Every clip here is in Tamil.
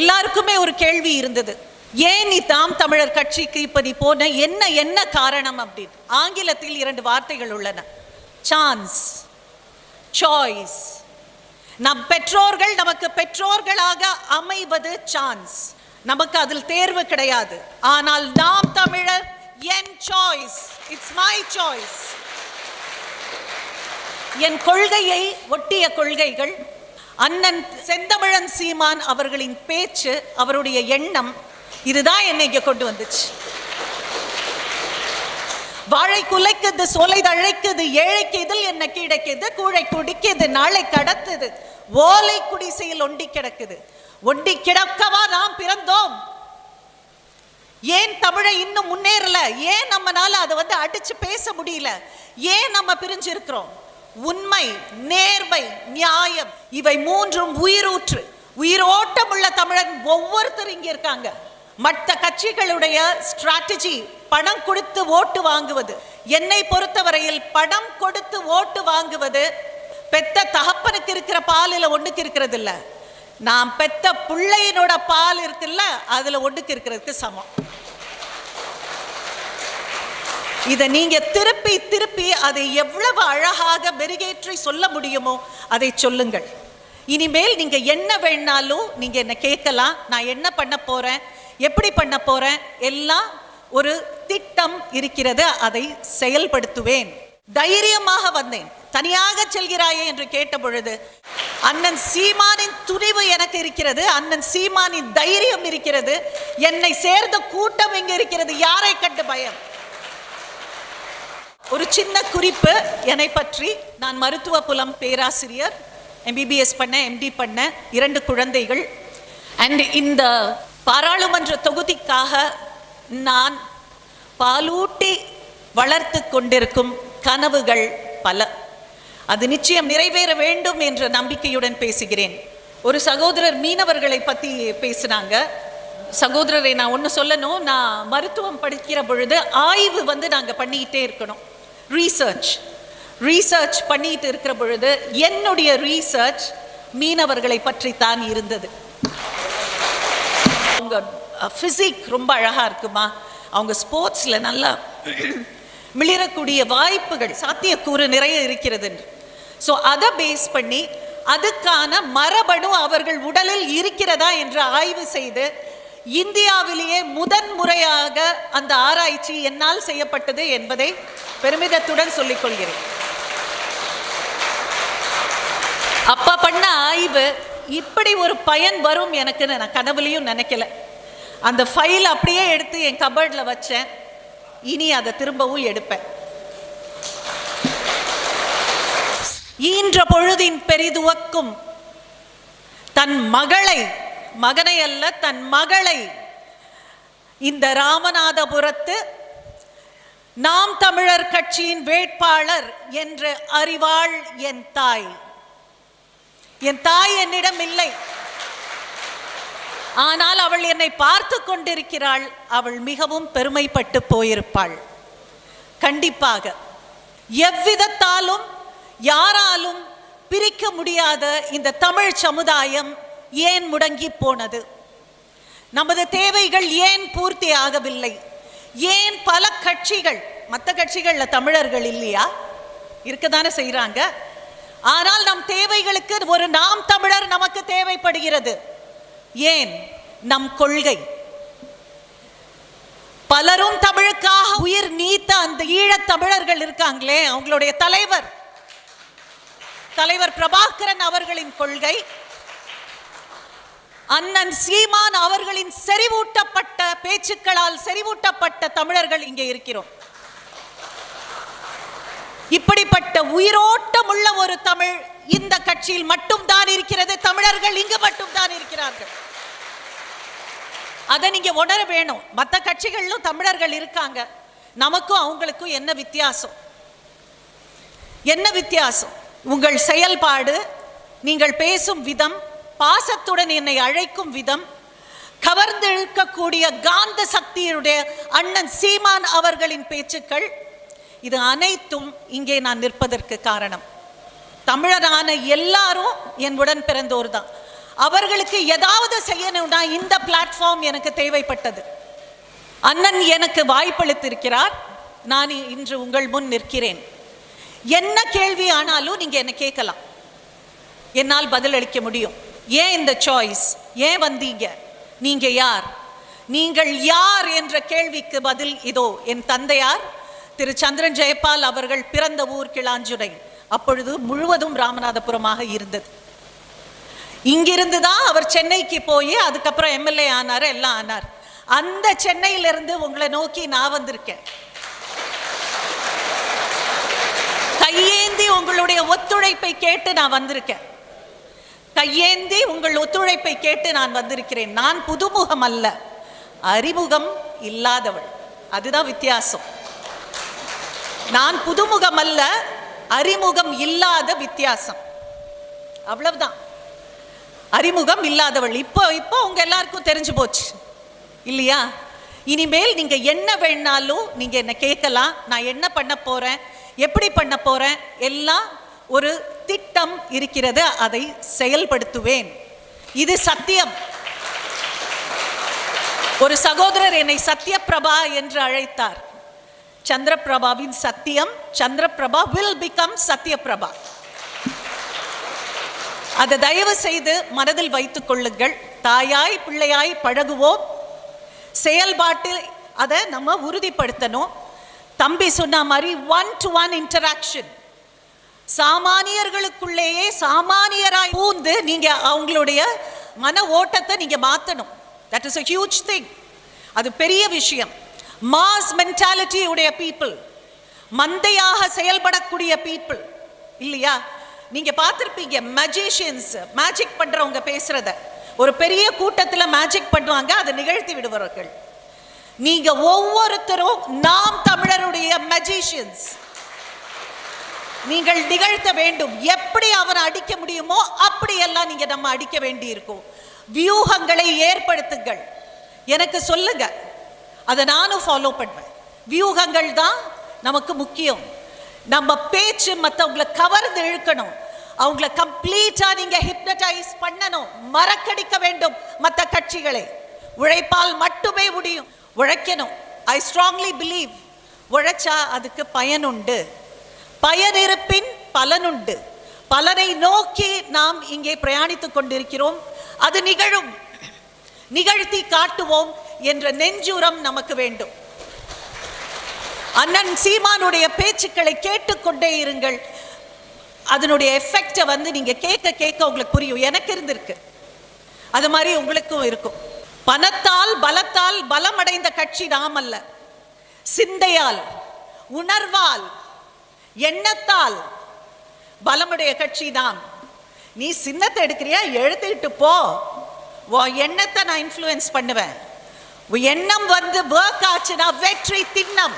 எல்லாருக்குமே ஒரு கேள்வி இருந்தது. ஏன் நீ தாம் தமிழர் கட்சிக்கு இப்ப நீ போன? என்ன என்ன காரணம் அப்படின்னு. ஆங்கிலத்தில் இரண்டு வார்த்தைகள் உள்ளன. சான்ஸ் சாய்ஸ் நம் பெற்றோர்கள் நமக்கு பெற்றோர்களாக அமைவது சான்ஸ் நமக்கு அதில் தேர்வு கிடையாது. ஆனால் நாம் தமிழர் என் சாய்ஸ் இட்ஸ் மை சாய்ஸ் என் கொள்கையை ஒட்டிய கொள்கைகள் அண்ணன் செந்தமிழன் சீமான் அவர்களின் பேச்சு அவருடைய எண்ணம் இதுதான் என்னை இங்க கொண்டு வந்துச்சு. வாழை குலைக்குது சோலை தழைக்குது ஏழைக்கு இதில் என்ன கிடைக்குது கூழை குடிக்குது நாளை கடத்துது ஓலை குடிசையில் ஒண்டி கிடக்குது. ஒண்டி கிடக்கவா நாம் பிறந்தோம்? ஏன் தமிழை இன்னும் முன்னேறல? ஏன் நம்மனால அதை வந்து அடிச்சு பேச முடியல? ஏன் நம்ம பிரிஞ்சிருக்கிறோம்? உண்மை நேர்மை நியாயம். இவை மூன்றும் உயிரூற்று. உயிரோட்டம் உள்ள தமிழன் ஒவ்வொருத்தர் இங்க இருக்காங்க. மற்ற கட்சிகளுடைய ஸ்ட்ராட்டஜி பணம் கொடுத்து ஓட்டு வாங்குவது. என்னை பொறுத்தவரையில் பணம் கொடுத்து ஓட்டு வாங்குவது பெத்த தகப்பனுக்கு இருக்கிற பாலில் ஒண்ணுக்கு இருக்கிறது இல்லை. நான் பெத்த பிள்ளையினோட பால் இருக்குல்ல அதுல ஒன்றுக்கு இருக்கிறதுக்கு சமம். இதை நீங்க திருப்பி திருப்பி அதை எவ்வளவு அழகாக மெருகேற்றி சொல்ல முடியுமோ அதை சொல்லுங்கள். இனிமேல் நீங்க என்ன வேணாலும் நீங்க என்ன கேட்கலாம். நான் என்ன பண்ண போறேன்? எப்படி பண்ண போறேன்? எல்லாம் ஒரு திட்டம் இருக்கிறது. அதை செயல்படுத்துவேன். தைரியமாக வந்தேன். தனியாக செல்கிறாயே என்று கேட்ட பொழுது அண்ணன் சீமானின் துணிவு எனக்கு இருக்கிறது. அண்ணன் சீமானின் தைரியம் இருக்கிறது. என்னை சேர்ந்த கூட்டம் இங்கே இருக்கிறது. யாரை கண்டு பயம்? ஒரு சின்ன குறிப்பு என்னை பற்றி. நான் மருத்துவ புலம் பேராசிரியர் எம்பிபிஎஸ் பண்ண எம்டி பண்ண இரண்டு குழந்தைகள். அண்ட் இந்த பாராளுமன்ற தொகுதிக்காக நான் பாலூட்டி வளர்த்து கொண்டிருக்கும் கனவுகள் பல. அது நிச்சயம் நிறைவேற வேண்டும் என்ற நம்பிக்கையுடன் பேசுகிறேன். ஒரு சகோதரர் மீனவர்களை பற்றி பேசினாங்க. சகோதரரை நான் ஒன்று சொல்லணும். நான் மருத்துவம் படிக்கிற பொழுது ஆய்வு வந்து நாங்கள் பண்ணிக்கிட்டே இருக்கணும். ரீசர்ச் ரீசர்ச் பண்ணிட்டு இருக்கிற பொழுது என்னுடைய ரீசர்ச் மீனவர்களை பற்றித்தான் இருந்தது. அவங்க ஃபிசிக் ரொம்ப அழகாக இருக்குமா? அவங்க ஸ்போர்ட்ஸில் நல்லா மிளிரக்கூடிய வாய்ப்புகள் சாத்தியக்கூறு நிறைய இருக்கிறது ஸோ அதை பேஸ் பண்ணி அதுக்கான மரபணு அவர்கள் உடலில் இருக்கிறதா என்று ஆய்வு செய்து இந்தியாவிலேயே முதன் முறையாக அந்த ஆராய்ச்சி என்னால் செய்யப்பட்டது என்பதை பெருமிதத்துடன் சொல்லிக் கொள்கிறேன் அப்ப பண்ண ஆய்வு இப்படி ஒரு பயன் வரும் எனக்குன்னு நான் கனவுலையும் நினைக்கல. அந்த ஃபைல் அப்படியே எடுத்து என் கபர்டில் வச்சேன். இனி அதை திரும்பவும் எடுப்பேன். ஈன்ற பொழுதின் பெரிதுவக்கும் தன் மகளை மகனை அல்ல தன் மகளை. இந்த ராமநாதபுரத்து நாம் தமிழர் கட்சியின் வேட்பாளர் என்று அறிவாள் என் தாய். என் தாய் என்னிடம் இல்லை. ஆனால் அவள் என்னை பார்த்து கொண்டிருக்கிறாள். அவள் மிகவும் பெருமைப்பட்டு போயிருப்பாள். கண்டிப்பாக எவ்விதத்தாலும் யாராலும் பிரிக்க முடியாத இந்த தமிழ் சமுதாயம் ஏன் முடங்கி போனது? நமது தேவைகள் ஏன் பூர்த்தி ஆகவில்லை? ஏன் பல கட்சிகள் மற்ற கட்சிகளில் தமிழர்கள் இல்லையா? இருக்கதானே செய்கிறாங்க ஆனால் நம் தேவைகளுக்கு ஒரு நாம் தமிழர் நமக்கு தேவைப்படுகிறது. ஏன்? நம் கொள்கை. பலரும் தமிழுக்காக உயிர் நீத்த அந்த ஈழத் தமிழர்கள் இருக்காங்களே அவங்களுடைய தலைவர். தலைவர் பிரபாகரன் அவர்களின் கொள்கை. அண்ணன் சீமான் அவர்களின் செறிவூட்டப்பட்ட பேச்சுக்களால் செறிவூட்டப்பட்ட தமிழர்கள் இங்கே இருக்கிறோம். இப்படிப்பட்ட உயிரோட்டம் உள்ள ஒரு தமிழ் இந்த கட்சியில் மட்டும் தான் இருக்கிறது. தமிழர்கள் இங்கு மட்டும் தான் இருக்கிறார்கள். அதை நீங்க உணர வேணும். மற்ற கட்சிகளிலும் தமிழர்கள் இருக்காங்க. நமக்கும் அவங்களுக்கும் என்ன வித்தியாசம்? என்ன வித்தியாசம்? உங்கள் செயல்பாடு நீங்கள் பேசும் விதம் பாசத்துடன் என்னை அழைக்கும் விதம் கவர்ந்திழுக்கக்கூடிய காந்த சக்தியுடைய அண்ணன் சீமான் அவர்களின் பேச்சுக்கள் இது அனைத்தும் இங்கே நான் நிற்பதற்கு காரணம். தமிழரான எல்லாரும் என் உடன் பிறந்தோர் தான் அவர்களுக்கு ஏதாவது செய்யணும்னா இந்த பிளாட்ஃபார்ம் எனக்கு தேவைப்பட்டது. அண்ணன் எனக்கு வாய்ப்பளித்திருக்கிறார். நான் இன்று உங்கள் முன் நிற்கிறேன். என்ன கேள்வி ஆனாலும் நீங்க என்னை கேட்கலாம். என்னால் பதிலளிக்க முடியும். ஏன் இந்த சாய்ஸ் ஏன் வந்தீங்க? நீங்க யார்? நீங்கள் யார் என்ற கேள்விக்கு பதில் இதோ என் தந்தையார் திரு சந்திரன் ஜெயபால் அவர்கள் பிறந்த ஊர் கிளாஞ்சுடை. அப்பொழுது முழுவதும் ராமநாதபுரமாக இருந்தது. இங்கிருந்து தான் அவர் சென்னைக்கு போய் அதுக்கப்புறம் எம்எல்ஏ ஆனார் எல்லாம் ஆனார். அந்த சென்னையிலிருந்து உங்களை நோக்கி நான் வந்திருக்கேன். கையேந்தி உங்களுடைய ஒத்துழைப்பை கேட்டு நான் வந்திருக்கேன். கையேந்தி உங்கள் ஒத்துழைப்பை கேட்டு நான் வந்திருக்கிறேன். நான் புதுமுகம் அல்ல அறிமுகம் இல்லாதவள். அதுதான் வித்தியாசம். நான் புதுமுகம் அல்ல அறிமுகம் இல்லாத வித்தியாசம். அவ்வளவுதான். அறிமுகம் இல்லாதவள். இப்போ இப்போ உங்க எல்லாருக்கும் தெரிஞ்சு போச்சு. இல்லையா? இனிமேல் நீங்க என்ன வேணாலும் நீங்க என்ன கேட்கலாம். நான் என்ன பண்ண போறேன்? எப்படி பண்ண போறேன்? எல்லாம் ஒரு திட்டம் இருக்கிறது அதை செயல்படுத்துவேன். இது சத்தியம். ஒரு சகோதரர் என்னை சத்யபிரபா என்று அழைத்தார். சந்திரபிரபாவின் சத்தியம் சந்திரபிரபா வில் பிகம் சத்யபிரபா அதை தயவு செய்து மனதில் வைத்துக் கொள்ளுங்கள். தாயாய் பிள்ளையாய் பழகுவோம். செயல்பாட்டில் அதை நம்ம உறுதிப்படுத்தணும். தம்பி சொன்ன மாதிரி ஒன் டு ஒன் இன்டராக்ஷன் சாமானியர்களுக்குள்ளேயே சாமானியராய் பூந்து நீங்க அவங்களுடைய மன ஓட்டத்தை நீங்க மாத்தணும். That is a huge thing அது பெரிய விஷயம். மாஸ் மென்டாலிட்டி உடைய பீப்புள் மந்தையாக செயல்படக்கூடிய பீப்புள் இல்லையா? நீங்க பார்த்துருப்பீங்க மேஜிஷியன்ஸ் மேஜிக் பண்றவங்க பேசுறத. ஒரு பெரிய கூட்டத்தில் மேஜிக் பண்ணுவாங்க அதை நிகழ்த்தி விடுவார்கள் நீங்க ஒவ்வொருத்தரும் நாம் தமிழருடைய மெஜிஷியன்ஸ் நீங்கள் நிகழ்த்த வேண்டும். எப்படி அவரை அடிக்க முடியுமோ அப்படியெல்லாம் நீங்க நம்ம அடிக்க வேண்டி இருக்கும் வியூகங்களை ஏற்படுத்துங்கள். எனக்கு சொல்லுங்க. அதை நானும் ஃபாலோ பண்ணுவேன். வியூகங்கள் தான் நமக்கு முக்கியம். நம்ம பேச்சு மற்றவங்களை கவர்ந்து இழுக்கணும். அவங்கள கம்ப்ளீட்டா நீங்க ஹிப்னடைஸ் பண்ணணும். மறக்கடிக்க வேண்டும் மற்ற கட்சிகளை. உழைப்பால் மட்டுமே முடியும். உழைக்கணும். ஐ ஸ்ட்ராங்லி பிலீவ் உழைச்சா அதுக்கு பயனுண்டு பயன் இருப்பின் பலனுண்டு. பலனை நோக்கி நாம் இங்கே பிரயாணித்துக் கொண்டிருக்கிறோம். அது நிகழும். நிகழ்த்தி காட்டுவோம் என்ற நெஞ்சுரம் நமக்கு வேண்டும். அண்ணன் சீமானுடைய பேச்சுக்களை கேட்டுக்கொண்டே இருங்கள். அதனுடைய எஃபெக்டை வந்து நீங்க கேட்க கேட்க உங்களுக்கு புரியும். எனக்கு இருந்திருக்கு. அது மாதிரி உங்களுக்கும் இருக்கும். பணத்தால் பலத்தால் பலமடைந்த கட்சி நாம் அல்ல சிந்தையால் உணர்வால் எண்ணத்தால். பலமுடைய கட்சி தான் நீ சின்னத்தை எடுக்கிறியா? எழுத்துக்கிட்டு போ. உன் எண்ணத்தை நான் இன்ஃப்ளூயன்ஸ் பண்ணுவேன். உன் எண்ணம் வந்து ஒர்க் ஆச்சுன்னா வெற்றி திண்ணம்.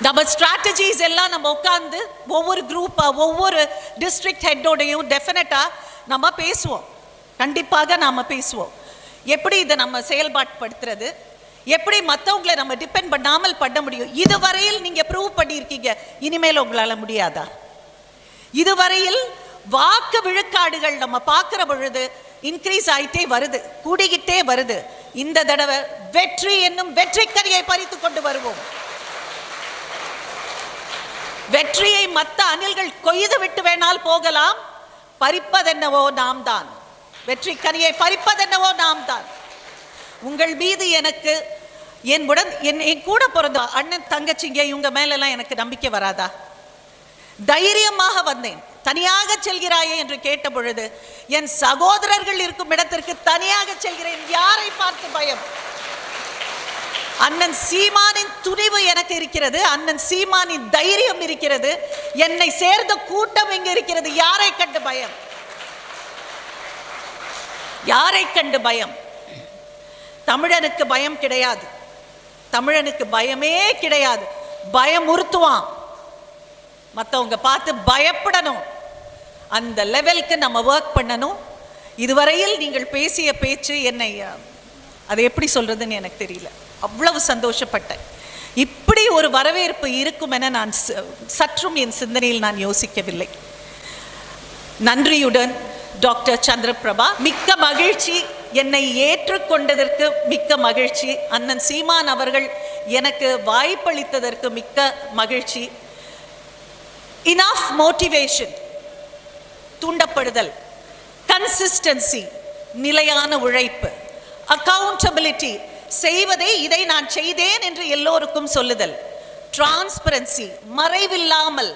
நம்ம ஸ்ட்ராட்டஜிஸ் எல்லாம் நம்ம உட்காந்து ஒவ்வொரு குரூப்பா ஒவ்வொரு டிஸ்ட்ரிக்ட் ஹெட்டோடையும் டெஃபினட்டா நம்ம பேசுவோம். கண்டிப்பாக நாம பேசுவோம். எப்படி இதை நம்ம செயல்பாட்டுப்படுத்துறது எப்படி மற்றவங்களை நம்ம டிபெண்ட் பண்ணாமல் பண்ண முடியும்? இதுவரையில் நீங்க ப்ரூவ் பண்ணியிருக்கீங்க. இனிமேல் உங்களால் முடியாதா? இதுவரையில் வாக்கு விழுக்காடுகள் நம்ம பார்க்குற பொழுது இன்க்ரீஸ் ஆகிட்டே வருது. கூடிக்கிட்டே வருது. இந்த தடவை வெற்றி என்னும் வெற்றிக்கரியை பறித்து கொண்டு வருவோம். வெற்றியை மற்ற அணில்கள் கொய்து விட்டு வேணால் போகலாம். பறிப்பதென்னவோ நாம் தான் வெற்றி கனியை பறிப்பதென்னவோ நாம் தான் உங்கள் மீது எனக்கு என் உடன் என் என் கூட பிறந்த அண்ணன் தங்கச்சிங்க இவங்க மேலெல்லாம் எனக்கு நம்பிக்கை வராதா? தைரியமாக வந்தேன். தனியாக செல்கிறாயே என்று கேட்ட பொழுது என் சகோதரர்கள் இருக்கும் இடத்திற்கு தனியாக செல்கிறேன். யாரை பார்த்து பயம்? அண்ணன் சீமானின் துணிவு எனக்கு இருக்கிறது. அண்ணன் சீமானின் தைரியம் இருக்கிறது. என்னை சேர்ந்த கூட்டம் இங்க இருக்கிறது. யாரை கண்டு பயம்? யாரை கண்டு பயம்? தமிழனுக்கு பயம் கிடையாது. தமிழனுக்கு பயமே கிடையாது. பயமுறுத்துவான் மற்றவங்க பார்த்து பயப்படணும். அந்த லெவலுக்கு நம்ம ஒர்க் பண்ணணும். இதுவரையில் நீங்கள் பேசிய பேச்சு என்னை அதை எப்படி சொல்கிறதுன்னு எனக்கு தெரியல. அவ்வளவு சந்தோஷப்பட்டேன். இப்படி ஒரு வரவேற்பு இருக்கும் என நான் ச- சற்றும் என் சிந்தனையில் நான் யோசிக்கவில்லை. நன்றியுடன் டாக்டர் சந்திரபிரபா. மிக்க மகிழ்ச்சி. என்னை ஏற்றுக்கொண்டதற்கு மிக்க மகிழ்ச்சி. அண்ணன் சீமான் அவர்கள் எனக்கு வாய்ப்பளித்ததற்கு மிக்க மகிழ்ச்சி. Enough motivation தூண்டப்படுதல். கன்சிஸ்டன்சி நிலையான உழைப்பு. அக்கவுண்டபிலிட்டி செய்வதே இதை நான் செய்தேன் என்று எல்லோருக்கும் சொல்லுதல். டிரான்ஸ்பரன்சி மறைவில்லாமல்.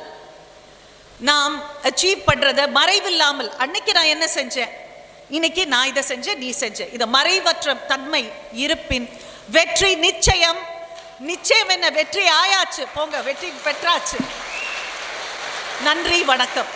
நாம் அச்சீவ் பண்ணுறத மறைவில்லாமல். அன்னைக்கு நான் என்ன செஞ்சேன்? இன்னைக்கு நான் இதை செஞ்சேன் நீ செஞ்ச. இதை மறைவற்ற தன்மை இருப்பின் வெற்றி நிச்சயம். நிச்சயம் என்ன? வெற்றி ஆயாச்சு. போங்க வெற்றி பெற்றாச்சு. நன்றி வணக்கம்.